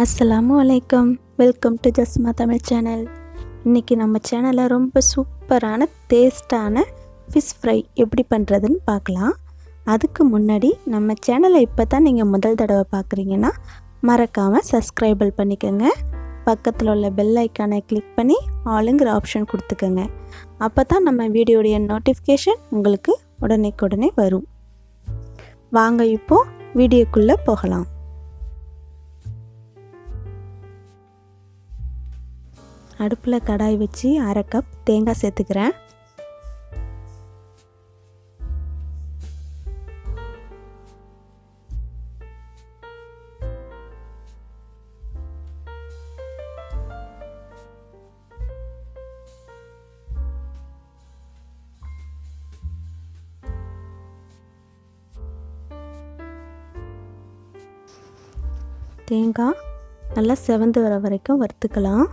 அஸ்ஸலாமு அலைக்கம். Welcome to Jasma Tamil channel இன்றைக்கி நம்ம சேனலில் ரொம்ப சூப்பரான டேஸ்ட்டான ஃபிஷ் ஃப்ரை எப்படி பண்ணுறதுன்னு பார்க்கலாம். அதுக்கு முன்னாடி நம்ம சேனலை இப்போ தான் நீங்கள் முதல் தடவை பார்க்குறீங்கன்னா மறக்காமல் சப்ஸ்கிரைபிள் பண்ணிக்கோங்க. பக்கத்தில் உள்ள பெல் ஐக்கானை கிளிக் பண்ணி ஆளுங்கிற ஆப்ஷன் கொடுத்துக்கோங்க. அப்போ தான் நம்ம வீடியோடைய நோட்டிஃபிகேஷன் உங்களுக்கு உடனேக்குடனே வரும். வாங்க இப்போது வீடியோக்குள்ளே போகலாம். அடுப்பில் கடாய் வச்சு அரை கப் தேங்காய் சேர்த்துக்கிறேன். தேங்காய் நல்லா செவந்து வர வரைக்கும் வறுத்துக்கலாம்.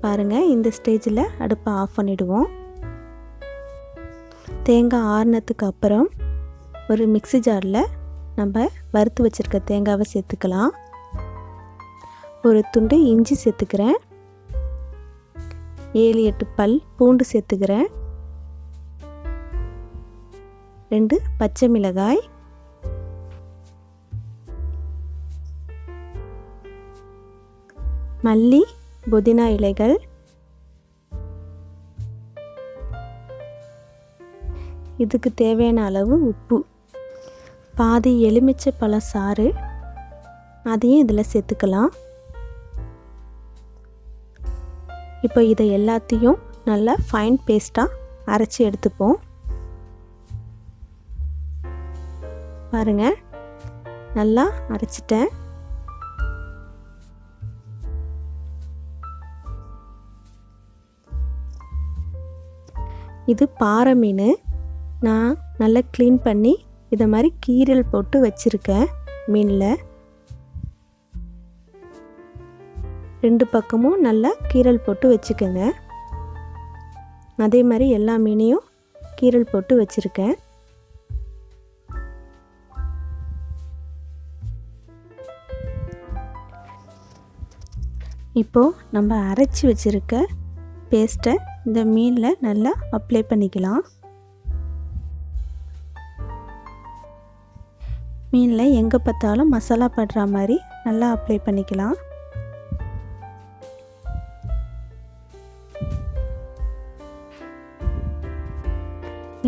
பாருங்கள் இந்த ஸ்டேஜில் அடுப்பை ஆஃப் பண்ணிவிடுவோம் தேங்காய் ஆறுனதுக்கு அப்புறம் ஒரு மிக்சி ஜாரில் நம்ம வறுத்து வச்சுருக்க தேங்காவை சேர்த்துக்கலாம். ஒரு துண்டு இஞ்சி சேர்த்துக்கிறேன். ஏழு எட்டு பல் பூண்டு சேர்த்துக்கிறேன். ரெண்டு பச்சை மிளகாய். மல்லி புதினா இலைகள். இதுக்கு தேவையான அளவு உப்பு. பாதி எலுமிச்சை பழ சாறு. அதையும் இதில் சேர்த்துக்கலாம். இப்போ இதை எல்லாத்தையும் நல்லா ஃபைன் பேஸ்ட்டாக அரைச்சி எடுத்துப்போம். பாருங்கள் நல்லா அரைச்சிட்டேன். இது பாறை மீன். நான் நல்லா க்ளீன் பண்ணி இதை மாதிரி கீரல் போட்டு வச்சுருக்கேன் மீனில். ரெண்டு பக்கமும் நல்லா கீரல் போட்டு வச்சுக்கோங்க. அதே மாதிரி எல்லா மீனையும் கீரல் போட்டு வச்சுருக்கேன். இப்போது நம்ம அரைச்சி வச்சுருக்க பேஸ்ட்டை இந்த மீனில் நல்லா அப்ளை பண்ணிக்கலாம். மீனில் எங்கே பார்த்தாலும் மசாலா படுற மாதிரி நல்லா அப்ளை பண்ணிக்கலாம்.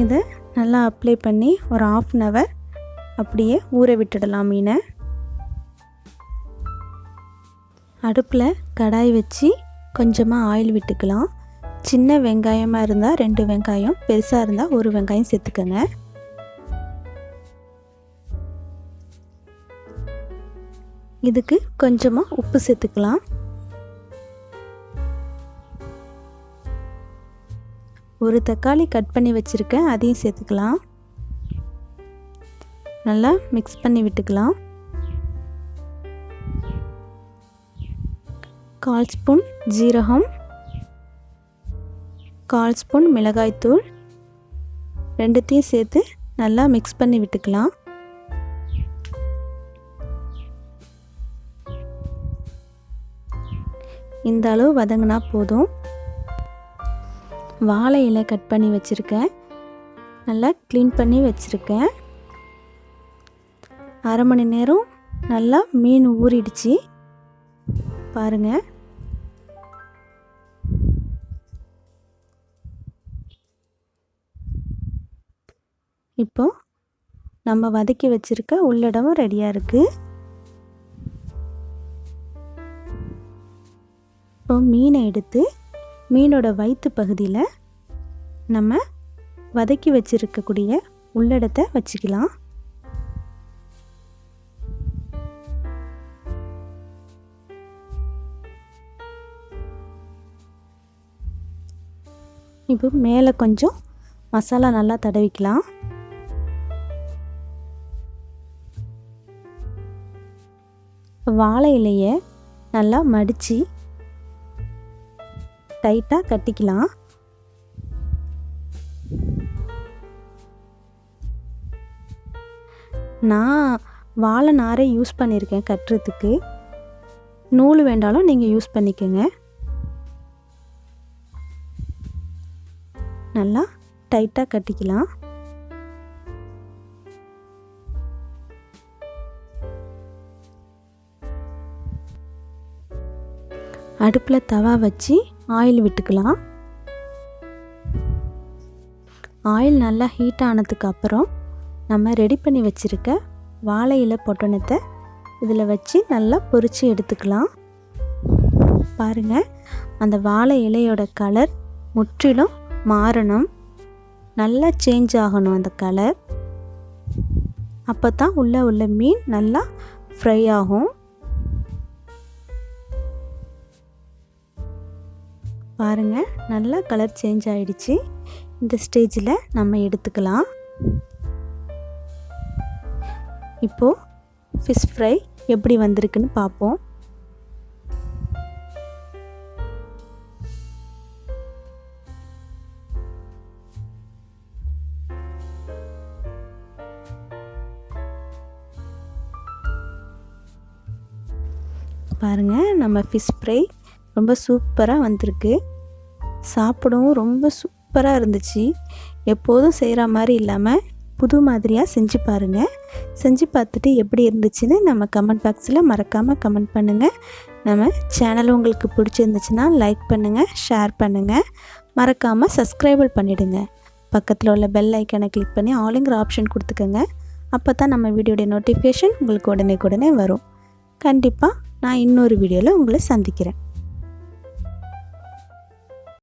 இதை நல்லா அப்ளை பண்ணி ஒரு ஆஃப் அன் ஹவர் அப்படியே ஊற விட்டுடலாம் மீனை. அடுப்பில் கடாய் வச்சு கொஞ்சமாக ஆயில் விட்டுக்கலாம். சின்ன வெங்காயமாக இருந்தால் ரெண்டு வெங்காயம் பெருசாக இருந்தால் ஒரு வெங்காயம் சேர்த்துக்கோங்க. இதுக்கு கொஞ்சமாக உப்பு சேர்த்துக்கலாம். ஒரு தக்காளி கட் பண்ணி வச்சுருக்கேன் அதையும் சேர்த்துக்கலாம். நல்லா மிக்ஸ் பண்ணி விட்டுக்கலாம். கால் ஸ்பூன் ஜீரகம் கால் ஸ்பூன் மிளகாய்த்தூள் ரெண்டுத்தையும் சேர்த்து நல்லா மிக்ஸ் பண்ணி விட்டுக்கலாம். இந்த அளவு வதங்கினா போதும். வாழை இலை கட் பண்ணி வச்சுருக்கேன். நல்லா க்ளீன் பண்ணி வச்சுருக்கேன். அரை மணி நேரம் நல்லா மீன் ஊறிடுச்சு. பாருங்கள் இப்போ நம்ம வதக்கி வச்சுருக்க உள்ளடமும் ரெடியாக இருக்குது இப்போ மீனை எடுத்து மீனோட வயிற்று பகுதியில் நம்ம வதக்கி வச்சுருக்கக்கூடிய உள்ளடத்தை வச்சுக்கலாம். இப்போ மேலே கொஞ்சம் மசாலா நல்லா தடவிக்கலாம். வாழை இலையை நல்லா மடித்து டைட்டாக கட்டிக்கலாம். நான் வாழை நாரை யூஸ் பண்ணியிருக்கேன் கட்டுறதுக்கு. நூல் வேண்டாலும் நீங்கள் யூஸ் பண்ணிக்கோங்க. நல்லா டைட்டாக கட்டிக்கலாம். அடுப்பில் தவா வச்சு ஆயில் விட்டுக்கலாம். ஆயில் நல்லா ஹீட் ஆனதுக்கு அப்புறம் நம்ம ரெடி பண்ணி வச்சுருக்க வாழை இலை பொட்டணத்தை இதில் வச்சு நல்லா பொறிச்சு எடுத்துக்கலாம். பாருங்கள் அந்த வாழை இலையோட கலர் முற்றிலும் மாறணும். நல்லா சேஞ்ச் ஆகணும் அந்த கலர் அப்போ தான் உள்ளே உள்ள மீன் நல்லா ஃப்ரை ஆகும். பாருங்கள் நல்லா கலர் சேஞ்ச் ஆகிடுச்சு இந்த ஸ்டேஜில் நம்ம எடுத்துக்கலாம். இப்போது ஃபிஷ் ஃப்ரை எப்படி வந்திருக்குன்னு பார்ப்போம். பாருங்கள் நம்ம ஃபிஷ் ஃப்ரை ரொம்ப சூப்பராக வந்திருக்கு. சாப்பிடவும் ரொம்ப சூப்பராக இருந்துச்சு. எப்போதும் செய்கிற மாதிரி இல்லாமல் புது மாதிரியாக செஞ்சு பாருங்கள் செஞ்சு பார்த்துட்டு எப்படி இருந்துச்சுன்னு நம்ம கமெண்ட் பாக்ஸில் மறக்காமல் கமெண்ட் பண்ணுங்கள் நம்ம சேனல் உங்களுக்கு பிடிச்சிருந்துச்சுன்னா லைக் பண்ணுங்கள் ஷேர் பண்ணுங்கள் மறக்காமல் சப்ஸ்கிரைபிள் பண்ணிவிடுங்க பக்கத்தில் உள்ள பெல் ஐக்கனை கிளிக் பண்ணி ஆளுங்கிற ஆப்ஷன் கொடுத்துக்கோங்க. அப்போ தான் நம்ம வீடியோடைய நோட்டிஃபிகேஷன் உங்களுக்கு உடனே உடனே வரும். கண்டிப்பாக நான் இன்னொரு வீடியோவில் உங்களை சந்திக்கிறேன்.